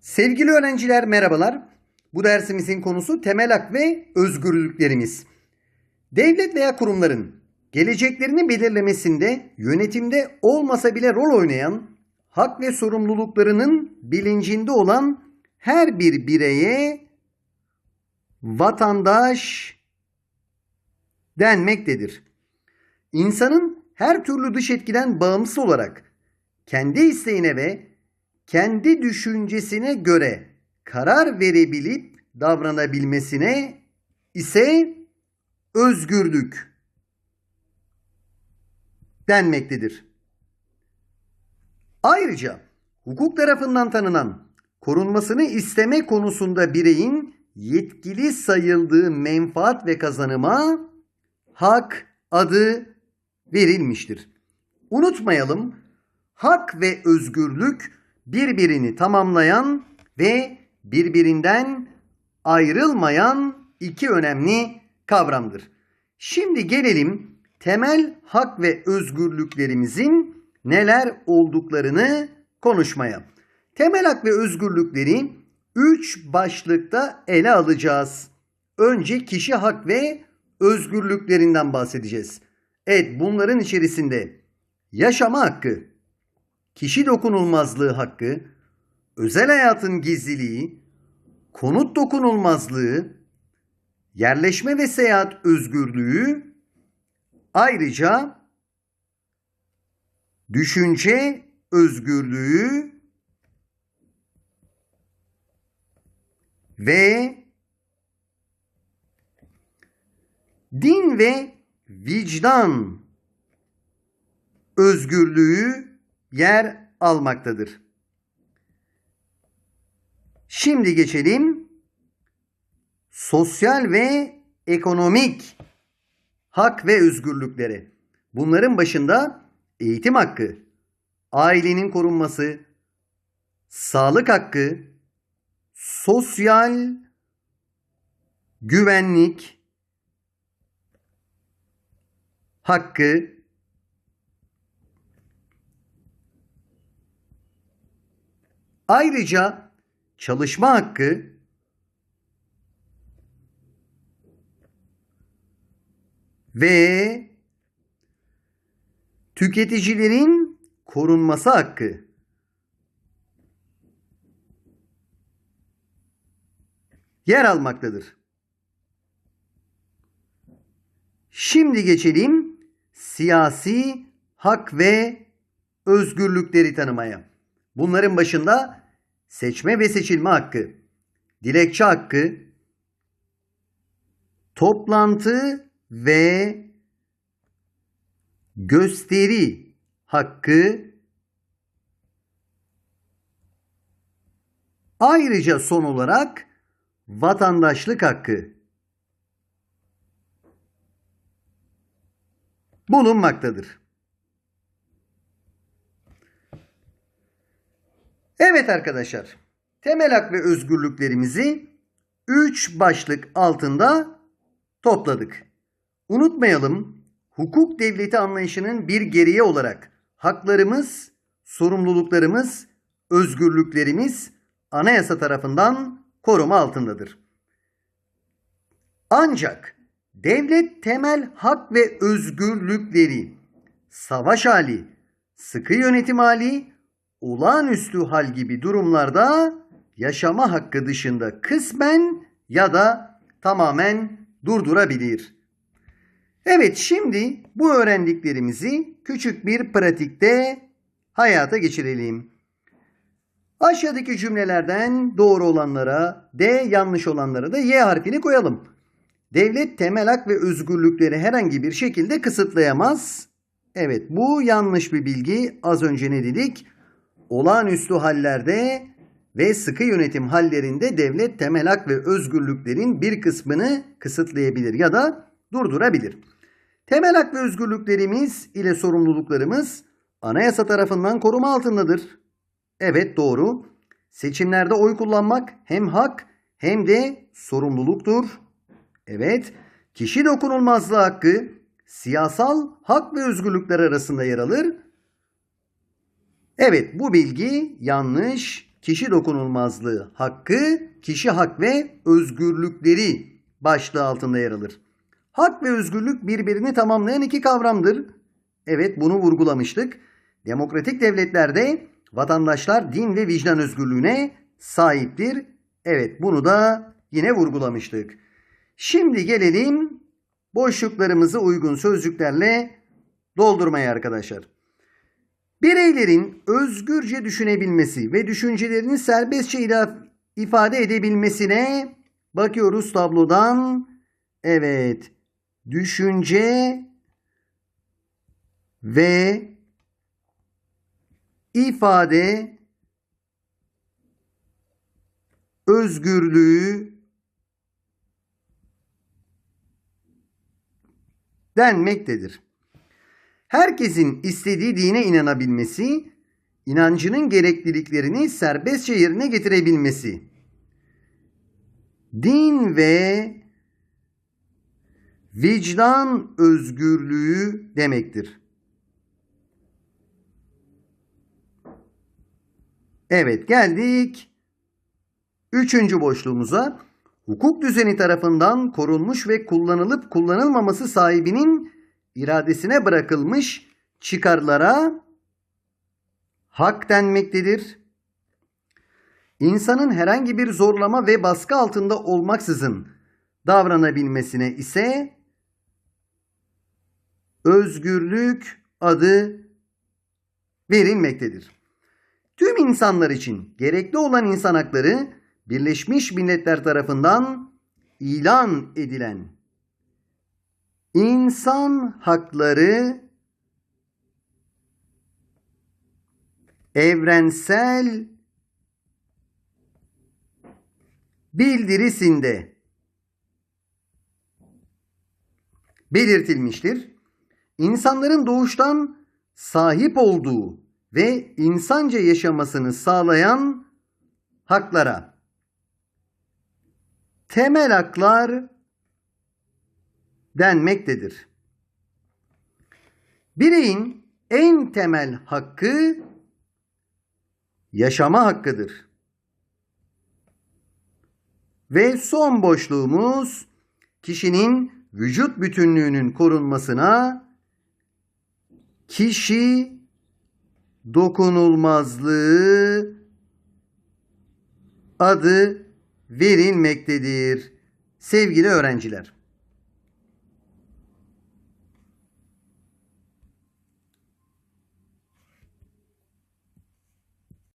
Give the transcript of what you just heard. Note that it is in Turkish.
Sevgili öğrenciler merhabalar. Bu dersimizin konusu temel hak ve özgürlüklerimiz. Devlet veya kurumların geleceklerini belirlemesinde yönetimde olmasa bile rol oynayan hak ve sorumluluklarının bilincinde olan her bir bireye vatandaş denmektedir. İnsanın her türlü dış etkiden bağımsız olarak kendi isteğine ve kendi düşüncesine göre karar verebilip davranabilmesine ise özgürlük denmektedir. Ayrıca hukuk tarafından tanınan korunmasını isteme konusunda bireyin yetkili sayıldığı menfaat ve kazanıma hak adı verilmiştir. Unutmayalım, hak ve özgürlük birbirini tamamlayan ve birbirinden ayrılmayan iki önemli kavramdır. Şimdi gelelim temel hak ve özgürlüklerimizin neler olduklarını konuşmaya. Temel hak ve özgürlükleri üç başlıkta ele alacağız. Önce kişi hak ve özgürlüklerinden bahsedeceğiz. Evet bunların içerisinde yaşama hakkı, kişi dokunulmazlığı hakkı, özel hayatın gizliliği, konut dokunulmazlığı, yerleşme ve seyahat özgürlüğü, ayrıca düşünce özgürlüğü ve din ve vicdan özgürlüğü yer almaktadır. Şimdi geçelim sosyal ve ekonomik hak ve özgürlüklere. Bunların başında eğitim hakkı, ailenin korunması, sağlık hakkı, sosyal güvenlik hakkı, ayrıca çalışma hakkı, ve tüketicilerin korunması hakkı. yer almaktadır. Şimdi geçelim siyasi hak ve özgürlükleri tanımaya. Bunların başında seçme ve seçilme hakkı, dilekçe hakkı, toplantı ve gösteri hakkı ayrıca son olarak vatandaşlık hakkı bulunmaktadır. Evet arkadaşlar, temel hak ve özgürlüklerimizi 3 başlık altında topladık. Unutmayalım, hukuk devleti anlayışının bir gereği olarak haklarımız, sorumluluklarımız, özgürlüklerimiz anayasa tarafından koruma altındadır. Ancak devlet temel hak ve özgürlükleri savaş hali, sıkı yönetim hali, olağanüstü hal gibi durumlarda yaşama hakkı dışında kısmen ya da tamamen durdurabilir. Evet şimdi bu öğrendiklerimizi küçük bir pratikte hayata geçirelim. Aşağıdaki cümlelerden doğru olanlara D, yanlış olanlara da Y harfini koyalım. Devlet temel hak ve özgürlükleri herhangi bir şekilde kısıtlayamaz. Evet bu yanlış bir bilgi. Az önce ne dedik? Olağanüstü hallerde ve sıkı yönetim hallerinde devlet temel hak ve özgürlüklerin bir kısmını kısıtlayabilir ya da durdurabilir. Temel hak ve özgürlüklerimiz ile sorumluluklarımız anayasa tarafından koruma altındadır. Evet doğru. Seçimlerde oy kullanmak hem hak hem de sorumluluktur. Evet. Kişi dokunulmazlığı hakkı siyasal hak ve özgürlükler arasında yer alır. Evet bu bilgi yanlış kişi dokunulmazlığı hakkı, kişi hak ve özgürlükleri başlığı altında yer alır. Hak ve özgürlük birbirini tamamlayan iki kavramdır. Evet bunu vurgulamıştık. Demokratik devletlerde vatandaşlar din ve vicdan özgürlüğüne sahiptir. Evet bunu da yine vurgulamıştık. Şimdi gelelim boşluklarımızı uygun sözcüklerle doldurmaya arkadaşlar. Bireylerin özgürce düşünebilmesi ve düşüncelerini serbestçe ifade edebilmesine bakıyoruz tablodan. Evet. Düşünce ve ifade özgürlüğü denmektedir. Herkesin istediği dine inanabilmesi, inancının gerekliliklerini serbestçe yerine getirebilmesi. Din ve vicdan özgürlüğü demektir. Evet geldik üçüncü boşluğumuza. Hukuk düzeni tarafından korunmuş ve kullanılıp kullanılmaması sahibinin iradesine bırakılmış çıkarlara hak denmektedir. İnsanın herhangi bir zorlama ve baskı altında olmaksızın davranabilmesine ise özgürlük adı verilmektedir. Tüm insanlar için gerekli olan insan hakları Birleşmiş Milletler tarafından ilan edilen insan hakları evrensel bildirisinde belirtilmiştir. İnsanların doğuştan sahip olduğu ve insanca yaşamasını sağlayan haklara temel haklar denmektedir. Bireyin en temel hakkı yaşama hakkıdır. Ve son boşluğumuz kişinin vücut bütünlüğünün korunmasına kişi dokunulmazlığı adı verilmektedir. Sevgili öğrenciler.